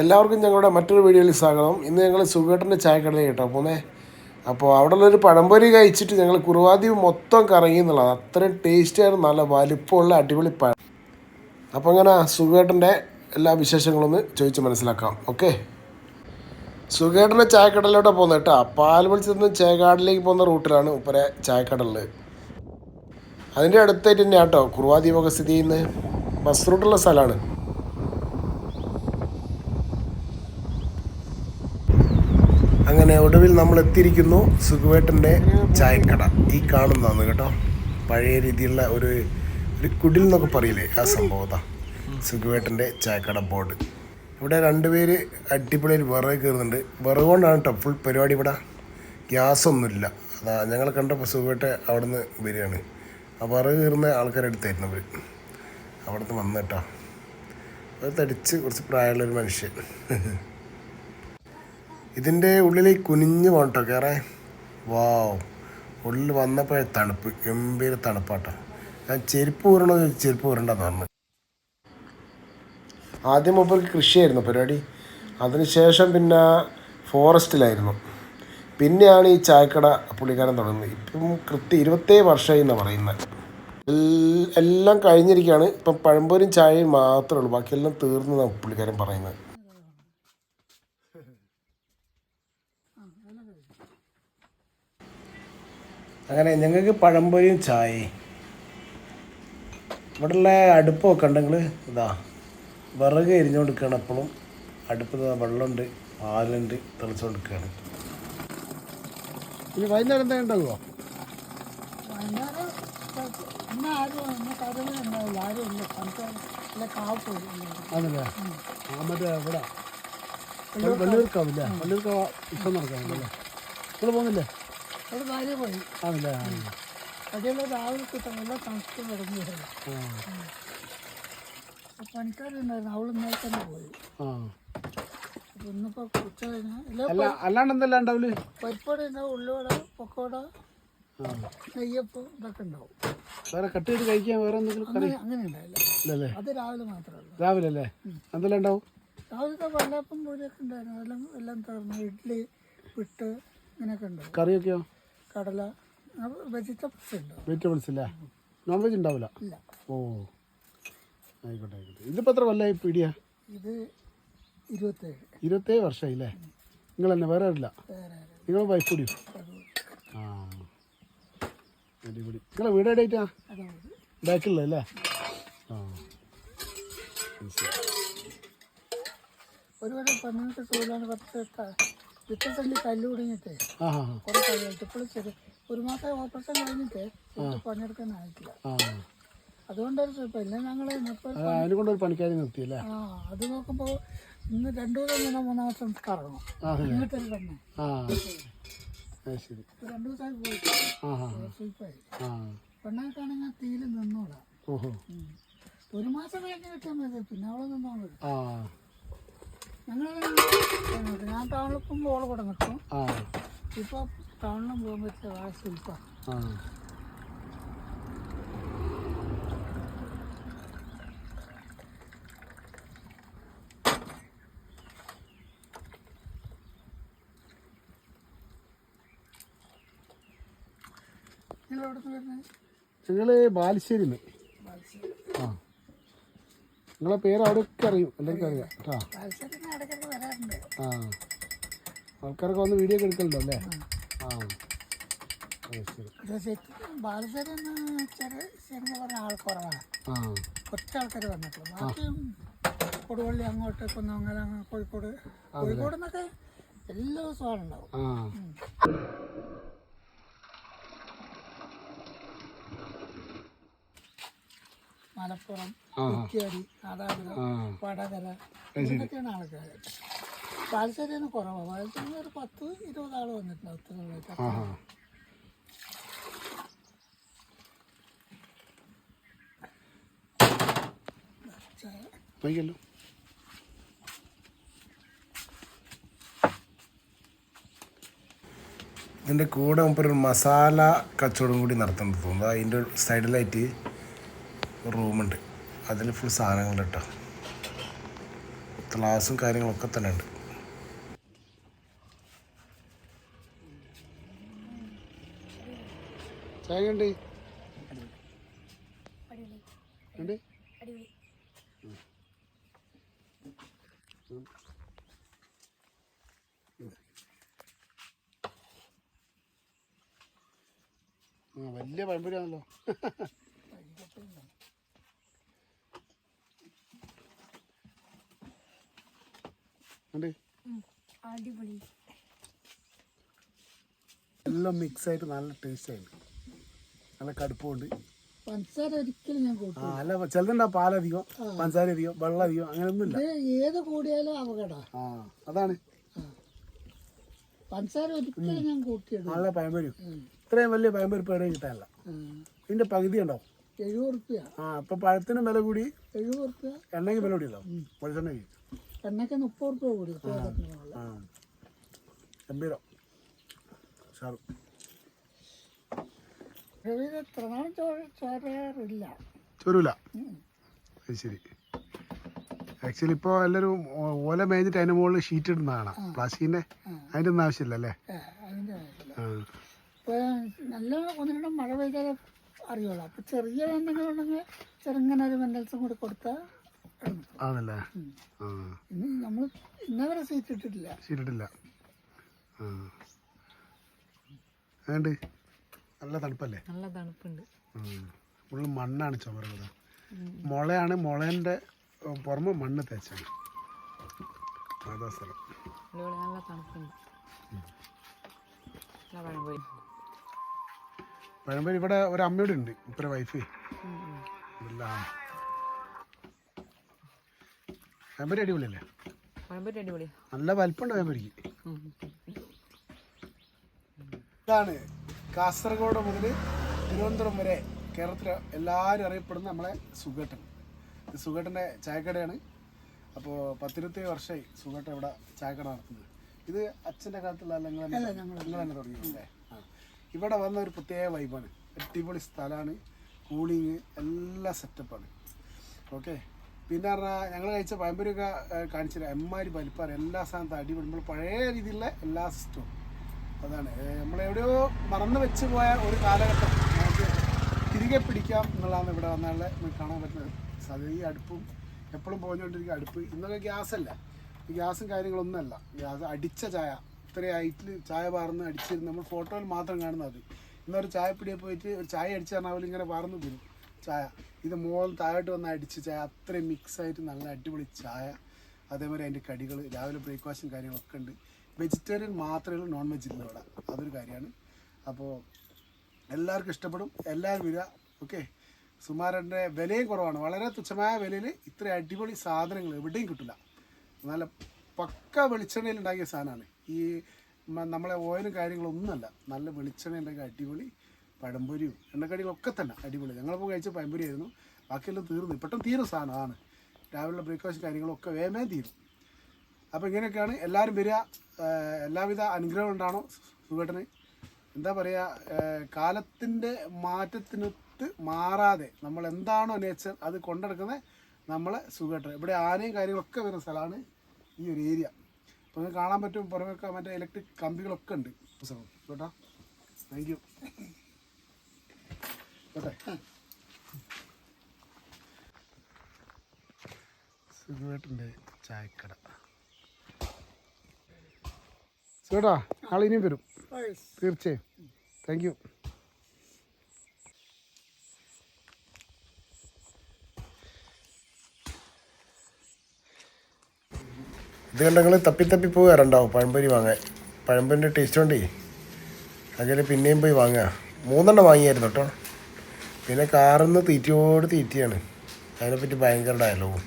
എല്ലാവർക്കും ഞങ്ങളുടെ മറ്റൊരു വീഡിയോയിൽ സ്വാഗതം. ഇന്ന് ഞങ്ങൾ സുഖേട്ടന്റെ ചായക്കടയിൽ കേട്ടോ പോന്നേ അപ്പോൾ അവിടെ ഉള്ളൊരു പഴംപൊരി കഴിച്ചിട്ട് ഞങ്ങൾ കുറുവാദ്വീപ് മൊത്തം കറങ്ങി എന്നുള്ളത് അത്രയും ടേസ്റ്റായിരുന്നു നല്ല വലിപ്പമുള്ള അടിപൊളി പഴം. അപ്പോൾ അങ്ങനെ സുഖേട്ടന്റെ എല്ലാ വിശേഷങ്ങളൊന്ന് ചോദിച്ച് മനസ്സിലാക്കാം. ഓക്കെ. സുഖേട്ടന്റെ ചായക്കടലിലോട്ട് പോകുന്നത് കേട്ടോ. പാൽമത്സ്യത്തിൽ നിന്ന് ചേകാടിലേക്ക് പോകുന്ന റൂട്ടിലാണ് ഉപ്പരെ ചായക്കടലിൽ അതിന്റെ അടുത്തായിട്ട് തന്നെ കേട്ടോ കുറുവാദ്വീപൊക്കെ സ്ഥിതി ചെയ്യുന്നത്. ബസ് റൂട്ടുള്ള സ്ഥലമാണ്. അങ്ങനെ ഒടുവിൽ നമ്മൾ എത്തിയിരിക്കുന്നു സുഖുവേട്ടന്റെ ചായക്കട. ഈ കാണുന്നതാണ് കേട്ടോ. പഴയ രീതിയിലുള്ള ഒരു ഒരു കുടിൽ എന്നൊക്കെ പറയില്ലേ ആ സംഭവത്താ സുഖുവേട്ടന്റെ ചായക്കട ബോർഡ്. ഇവിടെ രണ്ടുപേര് അടിപൊളിയിൽ വിറക് കയറുന്നുണ്ട്. വിറക് കൊണ്ടാണ് കേട്ടോ ഫുൾ പരിപാടി ഇവിടെ. ഗ്യാസൊന്നുമില്ല അതാ ഞങ്ങൾ കണ്ടപ്പോൾ സുഖുവേട്ട അവിടെ നിന്ന് വരികയാണ്. ആ വിറക് കയറുന്ന ആൾക്കാരെടുത്തായിരുന്നു അവർ അവിടെ നിന്ന് വന്നു കേട്ടോ. അത് തടിച്ച് കുറച്ച് പ്രായമുള്ളൊരു മനുഷ്യൻ. ഇതിന്റെ ഉള്ളിലേക്ക് കുനിഞ്ഞ് പോകട്ടോ കയറേ വാവ്. ഉള്ളിൽ വന്നപ്പോൾ തണുപ്പ്. ഗംഭീര തണുപ്പാട്ടോ. ഞാൻ ചെരുപ്പ് ഊരണോ ചെരുപ്പ് ഊരണ്ടെന്ന് പറഞ്ഞു ആദ്യം മുമ്പ് കൃഷിയായിരുന്നു പരിപാടി. അതിനുശേഷം പിന്നെ ഫോറസ്റ്റിലായിരുന്നു. പിന്നെയാണ് ഈ ചായക്കട പുള്ളിക്കാരൻ തുടങ്ങുന്നത്. ഇപ്പം കൃത്യം ഇരുപത്തേഴ് വർഷമായി എന്നാണ് പറയുന്നത്. എല്ലാം കഴിഞ്ഞിരിക്കുകയാണ്. ഇപ്പം പഴംപൊരും ചായയും മാത്രമേ ഉള്ളൂ. ബാക്കിയെല്ലാം തീർന്നതാണ് പുള്ളിക്കാരൻ പറയുന്നത്. അങ്ങനെ ഞങ്ങൾക്ക് പഴംപൊരിയും ചായയും. ഇവിടെയുള്ള അടുപ്പൊക്കെ ഉണ്ടെങ്കിൽ ഇതാ വിറക് എരിഞ്ഞുകൊടുക്കുകയാണ് എപ്പോഴും. അടുപ്പ് ഇതാ വെള്ളമുണ്ട് പാലുണ്ട് തിളച്ചുകൊണ്ടിരിക്കുകയാണ്. ഇനി വൈകുന്നേരം എന്താ ഉണ്ടാകുമോ അതല്ലേ മറ്റേ ഇവിടെ വള്ളിയൂർക്കാവില്ലേ? വള്ളിയൂർക്കാവ് ഇപ്പം നടക്കാനല്ലേ നിങ്ങൾ പോകുന്നില്ലേ ഒരു ഭാര്യ പോയി. കടയിലെ രാവിലെ കിട്ടുന്നില്ല തണുത്ത് തുടങ്ങിയത് ആ. പണിക്കാരുണ്ടായിരുന്നു. അവൾ ഇന്നലെ തന്നെ പോയി. അപ്പൊ ഇന്നിപ്പോ ഉച്ച കഴിഞ്ഞാൽ അല്ല അല്ലാണ്ട് എന്തെല്ലാം ഉണ്ടാവില്ല പരിപ്പടി ഉണ്ടാവും ഉള്ളിവട പൊക്കോട നെയ്യപ്പം ഇതൊക്കെ ഉണ്ടാവും. വേറെ കട്ട് ചെയ്ത് കഴിക്കാൻ വേറെ എന്തെങ്കിലും കറി? അങ്ങനെ ഉണ്ടായില്ല അത് രാവിലെ മാത്രമേ ഉള്ളൂ രാവിലെ അല്ലേ? എന്തെല്ലാം ഉണ്ടാവും? രാവിലത്തെ വെള്ളപ്പം പൂരിയൊക്കെ ഉണ്ടായിരുന്നു. എല്ലാം ഇഡ്ഡലി ഉണ്ടാവും. കറിയൊക്കെയോ? കടല വെജിറ്റബിൾസ് ഉണ്ട്? വെജിറ്റബിൾസ് ഇല്ല? നോൺ വെജ് ഉണ്ടാവില്ല ഇല്ല. ഓ. ആയിക്കോട്ടെ ആയിക്കോട്ടെ. ഇതിപ്പോൾ എത്ര കൊല്ലമായി പീടിയ? ഇത് ഇരുപത്തേഴ്. ഇരുപത്തേഴ് വർഷമായില്ലേ നിങ്ങൾ തന്നെ വേറെ ഇല്ല നിങ്ങൾ വൈഫ് കൂടി ആ. അടിപൊളി. നിങ്ങളെ വീട് എവിടെയായിട്ടാ? ബാക്കിലുള്ളതല്ലേ ആ. ഒരു പെണ്ണുങ്ങൾക്ക് തൊഴിലാണ് കുറച്ച് വിത്തത്തണ്ടി കല്ല് തുടങ്ങിയിട്ട് കുറെ കഴിയായിട്ട് ഇപ്പോഴും ചെറിയ ഒരു മാസം ഓപ്പറേഷൻ കഴിഞ്ഞിട്ട് പണിയെടുക്കാൻ ആയിട്ടില്ല. അതുകൊണ്ടൊരു ഇപ്പം ഇല്ല. ഞങ്ങൾ ആ അതിനെ ഒരു പണിക്കാരി നിർത്തിയല്ലേ? ആ അത് നോക്കുമ്പോൾ ഇന്ന് രണ്ടു ദിവസം ഇങ്ങനെ മൂന്നാം ദിവസം കറങ്ങണം ആ പെണ്ണെ. ശരി. രണ്ടു ദിവസമായി തീയിൽ ഓഹോ. ഉം. ഒരു മാസം കഴിഞ്ഞ് കിട്ടാൻ മതി. പിന്നെ അവളെ നിന്നാൽ മതി ഞങ്ങൾ ഞാൻ ടൗണിൽ പോകുമ്പോൾ ഓളെ കൂടെ നിൽക്കും ആ. ഇപ്പോൾ ടൗണിലും പോകാൻ പറ്റില്ല ആ ശില്പം ആ. നിങ്ങൾ എവിടെ നിന്ന് വരുന്നത് നിങ്ങൾ ആ. നിങ്ങളെ പേര് അവിടെയൊക്കെ അറിയും? എല്ലാവർക്കും അറിയാം കേട്ടോ. ആ. ആൾക്കാരൊക്കെ വന്ന് വീഡിയോ ഒക്കെ എടുക്കലുണ്ടോ അല്ലേ? ആ. ആ. ഒറ്റ ആൾക്കാർ വന്നിട്ടുള്ളൂ. ബാക്കിയും കൊടുവള്ളി അങ്ങോട്ട് കുന്നമംഗലം കോഴിക്കോട്. കോഴിക്കോട് എല്ലാ ദിവസവും ആളുണ്ടാവും മലപ്പുറം കുറ്റ്യാടി നാദാപുരം വടകര ഇതൊക്കെയാണ് ആൾക്കാർ ബാലശ്ശേരിയാണ് കുറവാണ് ബാലശ്ശേരി ഒരു പത്ത് ഇരുപത് ആൾ വന്നിട്ടുണ്ട് ആ വൈകല്ലോ ഇതിന്റെ കൂടെ മുമ്പ് ഒരു മസാല കച്ചവടം കൂടി നടത്തുന്നത് തോന്നുന്നു അതിന്റെ സൈഡിലായിട്ട് റൂമുണ്ട്. അതിൽ ഫുൾ സാധനങ്ങൾ കേട്ടോ ഗ്ലാസും കാര്യങ്ങളൊക്കെ തന്നെ ഉണ്ട്. ആ വലിയ പഴംപൊരിയാണല്ലോ ഉണ്ട് അടിപൊളി. എല്ലാം മിക്സ് ആയിട്ട് നല്ല ടേസ്റ്റ് ആയിരുന്നു നല്ല കടുപ്പമുണ്ട്. പഞ്ചസാര ഒരിക്കലും ഞാൻ കൂട്ടും ആ അല്ല ചിലതുണ്ടാ പാലധികം പഞ്ചസാര അധികം വെള്ളം അധികം അങ്ങനെയൊന്നുമില്ല ഏത് കൂടിയാലും അപകട. ആ അതാണ്. പഞ്ചസാര ഒരിക്കലും ഞാൻ കൂട്ടിയിടും നല്ല പഴംപൊരി ഇത്രയും വലിയ പഴംപൊരി പേടെ കിട്ടാനല്ല. ഇതിന്റെ പകുതി ഉണ്ടാവും. എഴുപത് റുപ്യ ആ ഇപ്പൊ പഴത്തിന് വില കൂടി എഴുപത് റുപ്യ എണ്ണയ്ക്ക് വില കൂടിയല്ലോ. വെളിച്ചെണ്ണയ്ക്ക്. എണ്ണയ്ക്ക് മുപ്പത് റുപ്യ കൂടി തേക്കത്തിനുള്ള ആ ഗംഭീരം. സാർ രവിത് എത്ര നാൾ ചോരാറില്ല ചൊരൂല അത് ശരി. ആക്ച്വലി ഇപ്പോൾ എല്ലാവരും ഓ- ഓല മേഞ്ഞിട്ട് അതിന്റെ മുകളിൽ ഷീറ്റ് ഇടുന്നതാണ്. പ്ലാസ്റ്റിക്കിന്റെ അതിന്റെ ഒന്നും ആവശ്യമില്ല. അല്ലേ നല്ല ഒന്ന് രണ്ടും മഴ പെയ്താലേ അറിയുള്ളൂ. അപ്പൊ ചെറിയ എന്തെങ്കിലും ഉണ്ടെങ്കിൽ ചെറുങ്ങനെ ഒരു മെന്റൽസും കൂടി കൊടുത്താൽ ആണല്ലേ? ആ. ഇനി നമ്മൾ ഇന്നവരെ സീറ്റ് ഇട്ടിട്ടില്ല. ഷീറ്റ് ഇട്ടില്ല. ആ. അതുകൊണ്ട് നല്ല തണുപ്പല്ലേ? നല്ല തണുപ്പുണ്ട്. ഫുള്ള് മണ്ണാണ് ചുമരുന്നത്. മുളയാണ് മുളേന്റെ പുറമ മണ്ണ് തേച്ചാണ്. അതാ സ്ഥലം. ഇവിടെ നല്ല തണുപ്പുണ്ട്. നല്ല ഇവിടെ ഒരു അമ്മയുടെ ഉണ്ട് ഇപ്പൊ വൈഫ് ഇല്ല പഴമ്പരി അടിപൊളിയല്ലേ? പഴംപൊരി അടിപൊളി. നല്ല വലിപ്പമുണ്ട് പഴംപൊരിക്ക്. ഇതാണ് കാസർഗോഡ് മുതൽ തിരുവനന്തപുരം വരെ കേരളത്തിൽ എല്ലാവരും അറിയപ്പെടുന്ന നമ്മളെ സുഗേട്ടൻ ഇത് സുഗേട്ടന്റെ ചായക്കടയാണ്. അപ്പോൾ പത്തിരുപത്തി വർഷമായി സുഗേട്ടൻ ഇവിടെ ചായക്കട നടത്തുന്നത്. ഇത് അച്ഛന്റെ കാലത്തുള്ള നിങ്ങൾ നിങ്ങൾ തന്നെ തുടങ്ങിയല്ലേ ഇവിടെ വന്ന ഒരു പ്രത്യേക വൈബാണ് അടിപൊളി സ്ഥലമാണ്. കൂളിങ് എല്ലാ സെറ്റപ്പാണ് ഓക്കെ പിന്നെ പറഞ്ഞാൽ ഞങ്ങൾ കഴിച്ച പഴംപൊരിയൊക്കെ കാണിച്ചില്ല. എമ്മാരി വലിപ്പാറ് എല്ലാ സാധനത്തും അടിപൊളി. നമ്മൾ പഴയ രീതിയിലുള്ള എല്ലാ സിസ്റ്റവും. അതാണ്. നമ്മളെവിടെയോ മറന്നു വെച്ച് പോയ ഒരു കാലഘട്ടം. നമുക്ക് തിരികെ പിടിക്കാം എന്നുള്ളതാണ് ഇവിടെ വന്നാലുള്ള കാണാൻ പറ്റുന്നത്. സാധ്യത ഈ അടുപ്പും എപ്പോഴും പോഞ്ഞുകൊണ്ടിരിക്കുക അടുപ്പ് ഇന്നൊക്കെ ഗ്യാസല്ല. ഗ്യാസും കാര്യങ്ങളൊന്നുമല്ല. ഗ്യാസ് അടിച്ച ചായ. ഇത്രയും ഹൈറ്റിൽ ചായ പാർന്ന് അടിച്ചിരുന്ന് നമ്മൾ ഫോട്ടോയിൽ മാത്രം കാണുന്നത് ഇന്നൊരു ചായപ്പിടിയെ പോയിട്ട് ഒരു ചായ അടിച്ച് പറഞ്ഞാൽ അവരിങ്ങനെ പാർന്ന് തരും ചായ. ഇത് മോൾ താഴോട്ട് വന്ന് അടിച്ച് ചായ അത്രയും മിക്സ് ആയിട്ട് നല്ല അടിപൊളി ചായ. അതേമാതിരി അതിന്റെ കടികൾ രാവിലെ ബ്രേക്ക്ഫാസ്റ്റും കാര്യങ്ങളൊക്കെ ഉണ്ട്. വെജിറ്റേറിയൻ മാത്രമേ ഉള്ളൂ നോൺ വെജ് ഇല്ല ഇവിടെ. അതൊരു കാര്യമാണ്. അപ്പോൾ എല്ലാവർക്കും ഇഷ്ടപ്പെടും. എല്ലാവരും വരിക. ഓക്കെ സുമാരന്റെ വിലയും കുറവാണ്. വളരെ തുച്ഛമായ വിലയിൽ ഇത്ര അടിപൊളി സാധനങ്ങൾ എവിടെയും കിട്ടില്ല നല്ല പക്ക വെളിച്ചെണ്ണയിൽ ഉണ്ടാക്കിയ സാധനമാണ്. ഈ നമ്മളെ ഓയിലും കാര്യങ്ങളൊന്നുമല്ല. നല്ല വെളിച്ചെണ്ണ ഉണ്ടാക്കിയ അടിപൊളി പഴംപൊരിയും എണ്ണക്കടികളൊക്കെ തന്നെ അടിപൊളി. ഞങ്ങളിപ്പോൾ കഴിച്ച പഴംപൊരി ആയിരുന്നു. ബാക്കിയെല്ലാം തീർന്നു. പെട്ടെന്ന് തീരും സാധനം അതാണ് രാവിലെ ബ്രേക്ക്ഫാസ്റ്റ് കാര്യങ്ങളൊക്കെ വേമേ തീരും. അപ്പോൾ ഇങ്ങനെയൊക്കെയാണ് എല്ലാവരും വരിക. എല്ലാവിധ അനുഗ്രഹം ഉണ്ടാണോ സുഖേട്ടന്. എന്താ പറയുക കാലത്തിന്റെ മാറ്റത്തിനൊത്ത് മാറാതെ നമ്മൾ എന്താണോ നേച്ചർ അത് കൊണ്ടെടുക്കുന്നത് നമ്മളെ സുഖേട്ടൻ ഇവിടെ ആനയും കാര്യങ്ങളൊക്കെ വരുന്ന സ്ഥലമാണ് ഈ ഒരു ഏരിയ. അപ്പോൾ നിങ്ങൾക്ക് കാണാൻ പറ്റും പുറമൊക്കെ മറ്റേ ഇലക്ട്രിക് കമ്പികളൊക്കെ ഉണ്ട്. കേട്ടോ താങ്ക് യു സുഖേട്ടന്റെ ചായക്കട. സുഖട്ടാ നാളെ ഇനിയും വരും. തീർച്ചയായും. താങ്ക് യു ഇത് കണ്ടെങ്കിൽ തപ്പി തപ്പി പോകാറുണ്ടാവും പഴംപൊരി വാങ്ങാൻ. പഴംപൊരിന്റെ ടേസ്റ്റ് കൊണ്ടേ അങ്ങനെ പിന്നെയും പോയി വാങ്ങുക. മൂന്നെണ്ണം വാങ്ങിയായിരുന്നു കേട്ടോ. പിന്നെ കാറിന്ന് തീറ്റയോട് തീറ്റിയാണ്. അതിനെപ്പറ്റി ഭയങ്കര ഡയലോഗും